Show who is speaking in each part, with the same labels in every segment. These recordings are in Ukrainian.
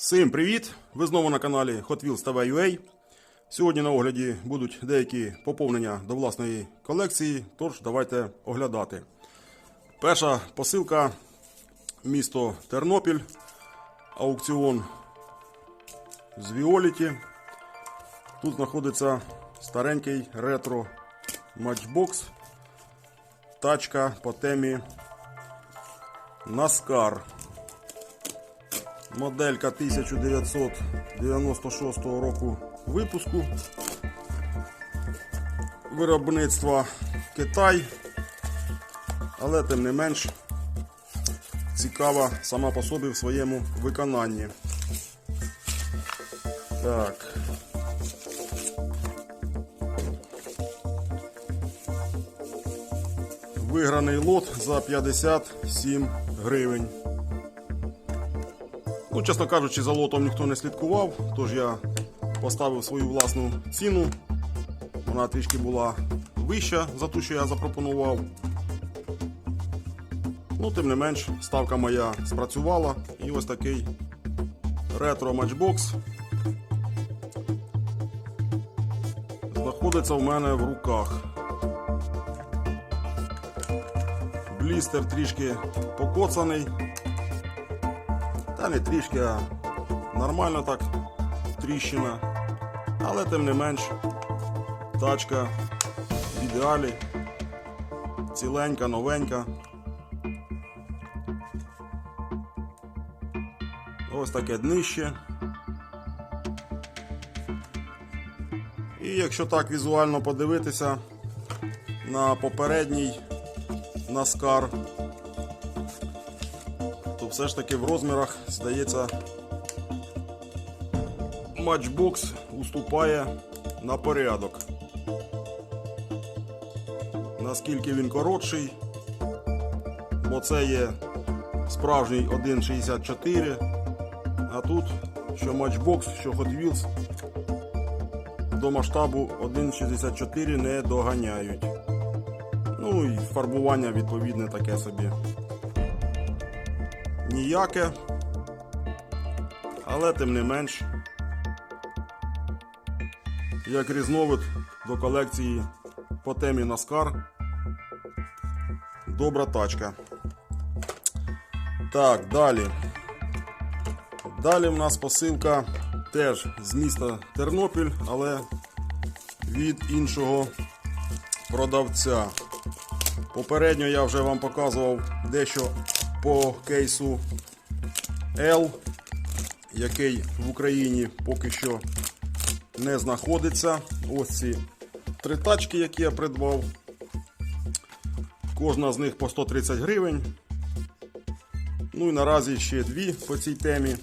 Speaker 1: Всім привіт! Ви знову на каналі Hot Wheels TV UA. Сьогодні на огляді будуть деякі поповнення до власної колекції, тож давайте оглядати. Перша посилка місто Тернопіль, аукціон з Віоліті. Тут знаходиться старенький ретро матчбокс, тачка по темі Наскар. Моделька 1996 року випуску. Виробництва Китай. Але тим не менш цікава сама по собі в своєму виконанні. Так. Виграний лот за 57 гривень. Ну, чесно кажучи, за лотом ніхто не слідкував, тож я поставив свою власну ціну. Вона трішки була вища за ту, що я запропонував. Ну, тим не менш, ставка моя спрацювала. І ось такий ретро матчбокс знаходиться в мене в руках. Блістер трішки покоцаний. Та не трішки, а нормально так тріщина. Але тим не менш, тачка в ідеалі. Ціленька, новенька. Ось таке днище. І якщо так візуально подивитися на попередній Наскар все ж таки в розмірах, здається, матчбокс уступає на порядок. Наскільки він коротший, бо це є справжній 1.64, а тут що матчбокс, що Hot Wheels до масштабу 1.64 не доганяють. Ну і фарбування відповідне таке собі ніяке, але тим не менш, як різновид до колекції по темі Наскар. Добра тачка. Так, далі. Далі в нас посилка теж з міста Тернопіль, але від іншого продавця. Попередньо я вже вам показував дещо по кейсу L, який в Україні поки що не знаходиться. Ось ці три тачки, які я придбав. Кожна з них по 130 гривень. Ну і наразі ще дві по цій темі.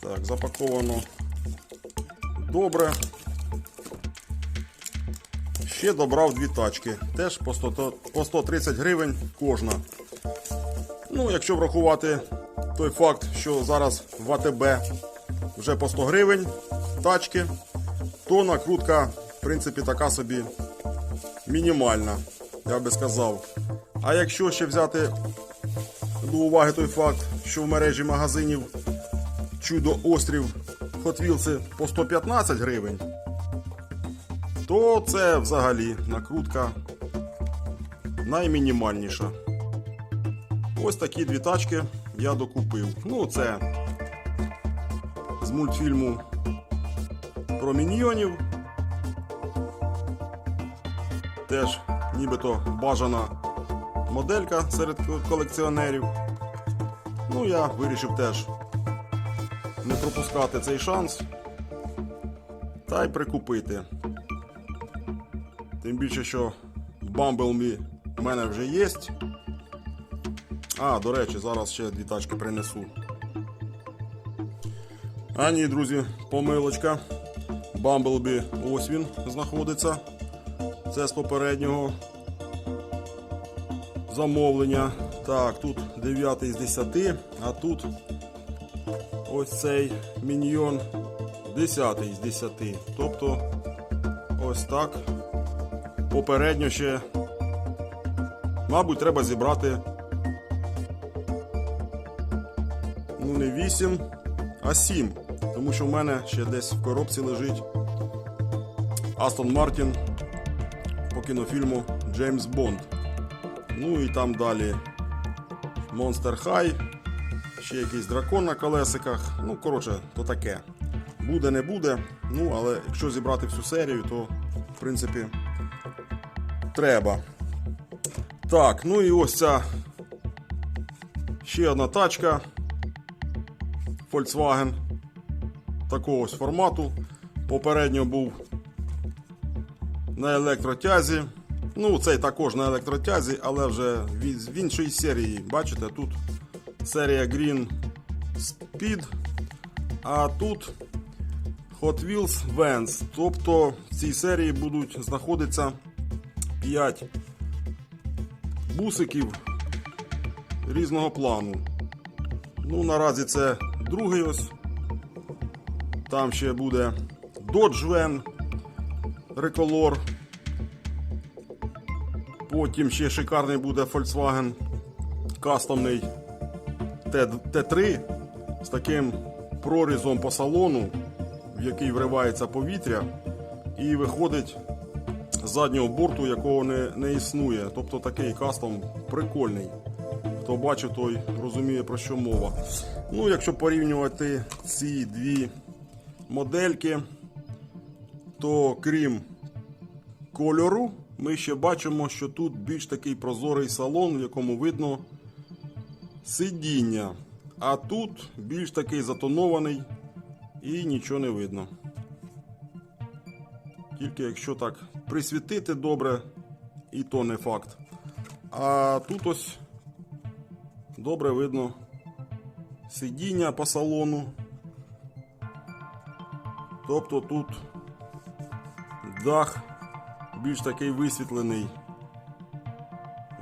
Speaker 1: Так, запаковано добре. Ще добрав дві тачки. Теж по 100, по 130 гривень кожна. Ну, якщо врахувати той факт, що зараз в АТБ вже по 100 гривень тачки, то накрутка, в принципі, така собі мінімальна, я би сказав. А якщо ще взяти до уваги той факт, що в мережі магазинів Чудо Острів Wheels по 115 гривень, то це взагалі накрутка наймінімальніша. Ось такі дві тачки я докупив. Ну, це з мультфільму про міньйонів. Теж нібито бажана моделька серед колекціонерів. Ну, я вирішив теж не пропускати цей шанс та й прикупити. Тим більше, що Bumblebee в мене вже є. А, до речі, зараз ще дві тачки принесу. А ні, друзі, помилочка. Bumblebee, ось він знаходиться. Це з попереднього замовлення. Так, тут 9 з 10, а тут ось цей міньйон 10 з 10. Тобто ось так. Попередньо ще мабуть, треба зібрати ну не 8, а 7. Тому що в мене ще десь в коробці лежить Астон Мартін по кінофільму Джеймс Бонд. Ну і там далі Monster High, ще якийсь дракон на колесиках. Ну, коротше, то таке. Буде, не буде. Ну, але якщо зібрати всю серію, то в принципі треба. Так, ну і ось ця ще одна тачка Volkswagen такого ось формату. Попередньо був на електротязі. Ну, цей також на електротязі, але вже в іншій серії. Бачите, тут серія Green Speed, а тут Hot Wheels Vans. Тобто в цій серії будуть знаходитися 5 бусиків різного плану. Ну, наразі це другий ось. Там ще буде Van Recolor. Потім ще шикарний буде Volkswagen кастомний Т3 з таким прорізом по салону, в який вривається повітря, і виходить заднього борту, якого не, не існує. Тобто такий кастом прикольний. Хто бачив, той розуміє про що мова. Ну, якщо порівнювати ці дві модельки, то крім кольору, ми ще бачимо, що тут більш такий прозорий салон, в якому видно сидіння. А тут більш такий затонований і нічого не видно. Тільки якщо так присвітити добре, і то не факт. А тут ось добре видно сидіння по салону. Тобто тут дах більш такий висвітлений.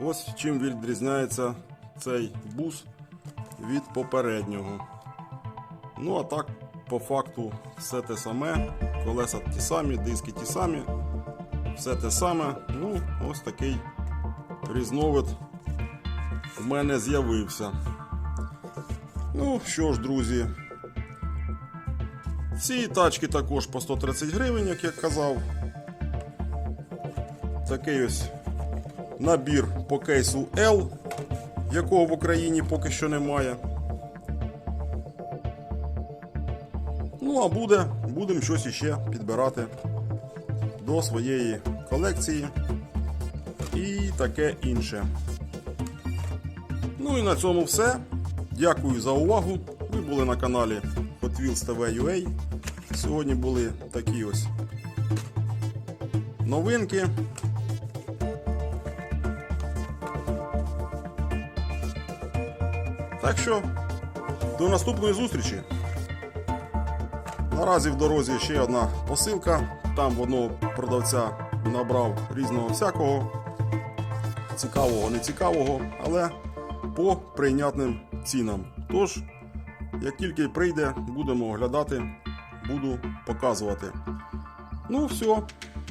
Speaker 1: Ось чим відрізняється цей бус від попереднього. Ну, а так, по факту, все те саме. Колеса ті самі, диски ті самі. Все те саме. Ну, ось такий різновид у мене з'явився. Ну що ж, друзі. Ці тачки також по 130 гривень, як я казав. Такий ось набір по кейсу L, якого в Україні поки що немає. Ну, а буде, будемо щось іще підбирати до своєї колекції і таке інше. Ну і на цьому все. Дякую за увагу. Ви були на каналі Hot Wheels TV UA. Сьогодні були такі ось новинки. Так що, до наступної зустрічі. Наразі в дорозі ще одна посилка. Там в одного продавця набрав різного всякого. Цікавого, не цікавого, але по прийнятним цінам. Тож, як тільки прийде, будемо оглядати, буду показувати. Ну, все,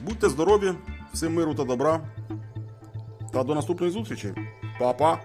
Speaker 1: будьте здорові, всім миру та добра. Та до наступної зустрічі. Па-па!